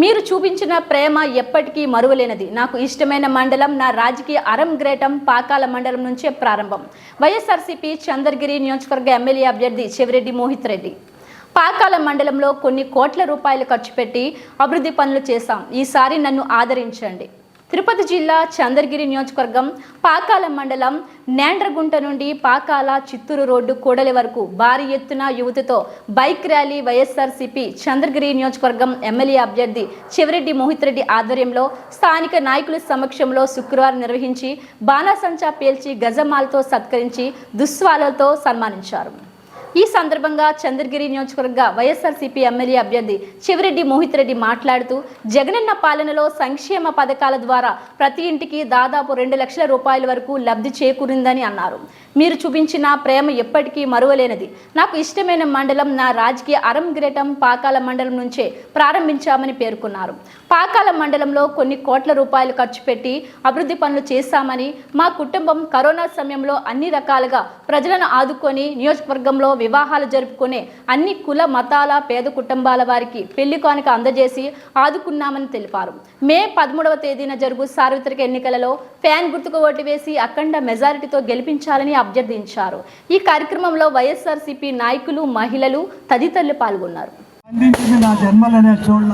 మీరు చూపించిన ప్రేమ ఎప్పటికీ మరువలేనిది. నాకు ఇష్టమైన మండలం నా రాజకీయ అరంగ్రేటం పాకాల మండలం నుంచే ప్రారంభం. వైఎస్ఆర్సీపీ చంద్రగిరి నియోజకవర్గ ఎమ్మెల్యే అభ్యర్థి చెవిరెడ్డి మోహిత్ రెడ్డి. పాకాల మండలంలో కొన్ని కోట్ల రూపాయలు ఖర్చు పెట్టి అభివృద్ధి పనులు చేశాం. ఈసారి నన్ను ఆదరించండి. తిరుపతి జిల్లా చంద్రగిరి నియోజకవర్గం పాకాల మండలం నేండ్రగుంట నుండి పాకాల చిత్తూరు రోడ్డు కూడలి వరకు భారీ ఎత్తున యువతతో బైక్ ర్యాలీ వైఎస్ఆర్సీపీ చంద్రగిరి నియోజకవర్గం ఎమ్మెల్యే అభ్యర్థి చెవిరెడ్డి మోహిత్ రెడ్డి ఆధ్వర్యంలో స్థానిక నాయకుల సమక్షంలో శుక్రవారం నిర్వహించి బాణాసంచా పేల్చి గజమాలతో సత్కరించి దుస్వాలతో సన్మానించారు. ఈ సందర్భంగా చంద్రగిరి నియోజకవర్గ వైఎస్ఆర్సీపీ ఎమ్మెల్యే అభ్యర్థి చెవిరెడ్డి మోహిత్ రెడ్డి మాట్లాడుతూ జగనన్న పాలనలో సంక్షేమ పథకాల ద్వారా ప్రతి ఇంటికి దాదాపు రెండు లక్షల రూపాయల వరకు లబ్ధి చేకూరిందని అన్నారు. మీరు చూపించిన ప్రేమ ఎప్పటికీ మరువలేనిది. నాకు ఇష్టమైన మండలం నా రాజకీయ అరంగ్రేటం పాకాల మండలం నుంచే ప్రారంభించామని పేర్కొన్నారు. పాకాల మండలంలో కొన్ని కోట్ల రూపాయలు ఖర్చు పెట్టి అభివృద్ధి పనులు చేశామని మా కుటుంబం కరోనా సమయంలో అన్ని రకాలుగా ప్రజలను ఆదుకొని నియోజకవర్గంలో వివాహాలు జరుపుకునే అన్ని కుల మతాల పేద కుటుంబాల వారికి పెళ్ళి కానుక అందజేసి ఆదుకున్నామని తెలిపారు. మే పదమూడవ తేదీన జరుగు సార్వత్రిక ఎన్నికలలో ఫ్యాన్ గుర్తుకు ఓటు వేసి అఖండ మెజారిటీతో గెలిపించాలని అభ్యర్థించారు. ఈ కార్యక్రమంలో వైఎస్ఆర్సీపీ నాయకులు మహిళలు తదితరులు పాల్గొన్నారు. అందించింది నా జన్మలనే చూడ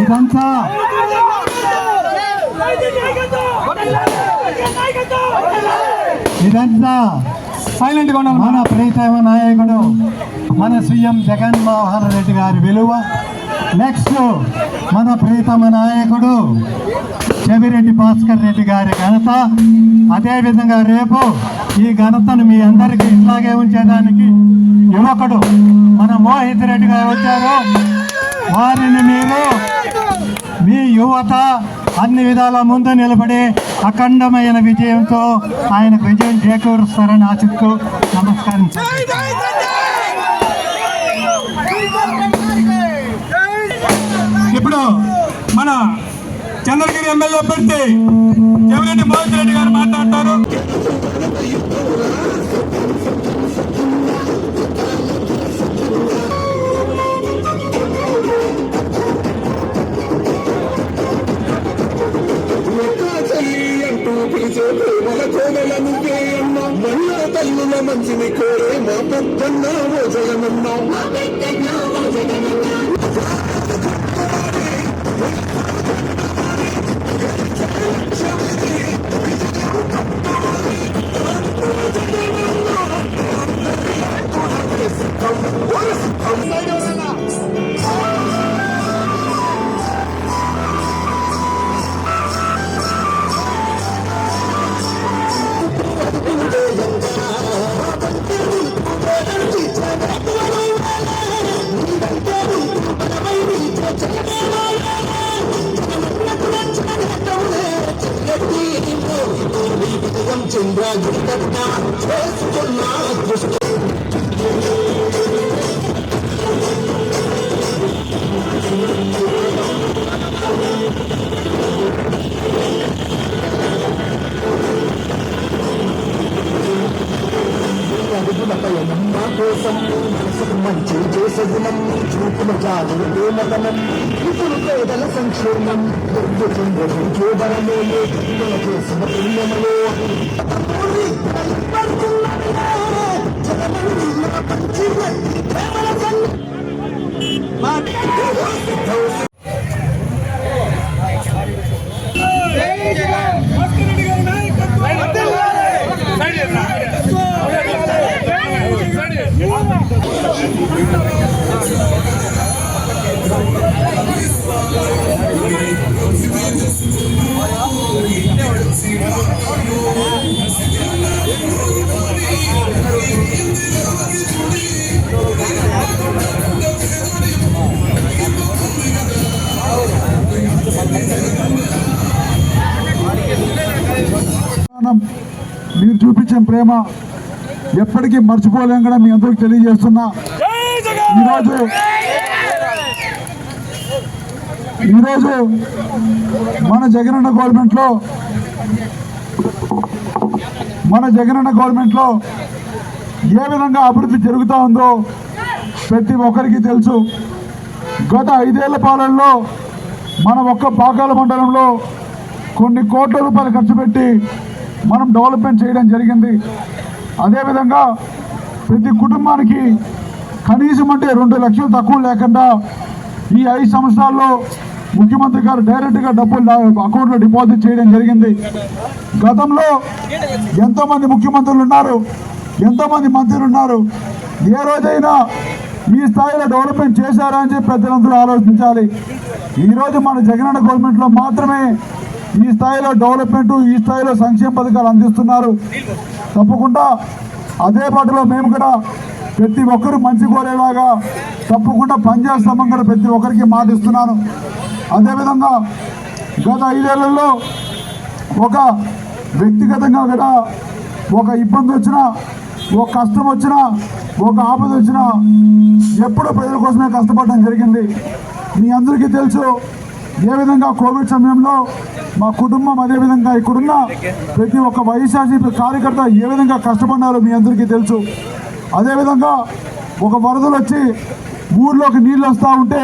ఇదంతా ఇదంతా సైలెంట్గా ఉండాలి మన ప్రీతమ నాయకుడు మన సీఎం జగన్మోహన్ రెడ్డి గారి విలువ. నెక్స్ట్ మన ప్రీతమ నాయకుడు చెవిరెడ్డి భాస్కర్ రెడ్డి గారి ఘనత. అదేవిధంగా రేపు ఈ ఘనతను మీ అందరికీ ఇట్లాగే ఉంచేదానికి యువకుడు మన మోహిత్ రెడ్డి గారు వచ్చారు. వారిని మీరు మీ యువత అన్ని విధాల ముందు నిలబడి అఖండమైన విజయంతో ఆయనకు విజయం చేకూరుస్తారని ఆశిస్తూ నమస్కారం ఇప్పుడు మన చంద్రగిరి ఎమ్మెల్యే అభ్యర్థి చెవిరెడ్డి మోహన్ రెడ్డి గారు మాట్లాడతారు. అంటూ పిలిచే నువ్వే అన్నా మళ్ళా తల్లుల మంచిని కోరే మా పెద్దన్న ఓ జగనన్నా चंद्रा गुप्ता మంచి చేసే గుణం చూపుల జాతుల ప్రేమతనం ఇప్పుడు పేదల సంక్షేమం దొరుకుతుంది చూడరమే చేసిన పుణ్యములో. మనం మీరు చూపించిన ప్రేమ ఎప్పటికీ మర్చిపోలేం కూడా మీ అందరికి తెలియజేస్తున్నా. ఈరోజు ఈరోజు మన జగనన్న గవర్నమెంట్లో మన జగనన్న గవర్నమెంట్లో ఏ విధంగా అభివృద్ధి జరుగుతూ ఉందో ప్రతి ఒక్కరికి తెలుసు. గత ఐదేళ్ళ పాలనలో మన ఒక్క పాకాల మండలంలో కొన్ని కోట్ల రూపాయలు ఖర్చు పెట్టి మనం డెవలప్మెంట్ చేయడం జరిగింది. అదేవిధంగా ప్రతి కుటుంబానికి కనీసం అంటే రెండు లక్షలు తక్కువ లేకుండా ఈ ఐదు సంవత్సరాల్లో ముఖ్యమంత్రి గారు డైరెక్ట్గా డబ్బులు అకౌంట్లో డిపాజిట్ చేయడం జరిగింది. గతంలో ఎంతోమంది ముఖ్యమంత్రులు ఉన్నారు ఎంతోమంది మంత్రులు ఉన్నారు. ఏ రోజైనా ఈ స్థాయిలో డెవలప్మెంట్ చేశారా అని చెప్పి ప్రజలందరూ ఆలోచించాలి. ఈరోజు మన జగనన్న గవర్నమెంట్లో మాత్రమే ఈ స్థాయిలో డెవలప్మెంట్ ఈ స్థాయిలో సంక్షేమ పథకాలు అందిస్తున్నారు. తప్పకుండా అదే పాటలో మేము కూడా ప్రతి ఒక్కరు మంచి కోరేలాగా తప్పకుండా పనిచేస్తామని కూడా ప్రతి ఒక్కరికి మాట ఇస్తున్నాను. అదేవిధంగా గత ఐదేళ్ళలో ఒక వ్యక్తిగతంగా కూడా ఒక ఇబ్బంది వచ్చినా ఒక కష్టం వచ్చినా ఒక ఆపద వచ్చినా ఎప్పుడూ ప్రజల కోసమే కష్టపడడం జరిగింది. మీ అందరికీ తెలుసు ఏ విధంగా కోవిడ్ సమయంలో మా కుటుంబం అదేవిధంగా ఇక్కడున్న ప్రతి ఒక్క వైఎస్ఆర్సీపీ కార్యకర్త ఏ విధంగా కష్టపడ్డారో మీ అందరికీ తెలుసు. అదేవిధంగా ఒక వరదలు వచ్చి ఊర్లోకి నీళ్ళు వస్తూ ఉంటే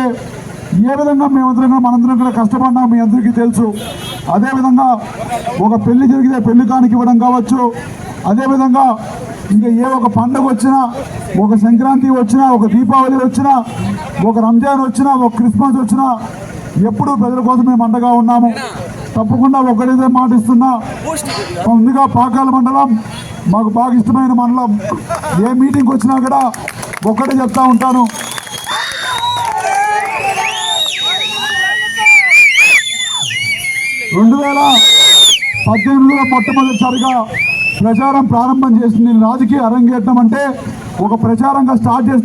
ఏ విధంగా మేమందరం మనందరం కూడా కష్టపడ్డాం మీ అందరికీ తెలుసు. అదేవిధంగా ఒక పెళ్ళి జరిగితే పెళ్ళి కానికి ఇవ్వడం కావచ్చు. అదేవిధంగా ఇంకా ఏ ఒక పండుగ వచ్చినా ఒక సంక్రాంతి వచ్చినా ఒక దీపావళి వచ్చినా ఒక రంజాన్ వచ్చినా ఒక క్రిస్మస్ వచ్చినా ఎప్పుడు ప్రజల కోసం మేము అండగా ఉన్నాము. తప్పకుండా ఒకరిదే మాటిస్తున్నా. ముందుగా పాకాల మండలం మాకు బాగా ఇష్టమైన మండలం. ఏ మీటింగ్ వచ్చినా కూడా ఒక్కటే చెప్తా ఉంటాను. రెండు వేల పద్దెనిమిదిలో మొట్టమొదటిసారిగా ప్రచారం ప్రారంభం చేసింది. రాజకీయ అరంగేటం అంటే ఒక ప్రచారంగా స్టార్ట్ చేసింది.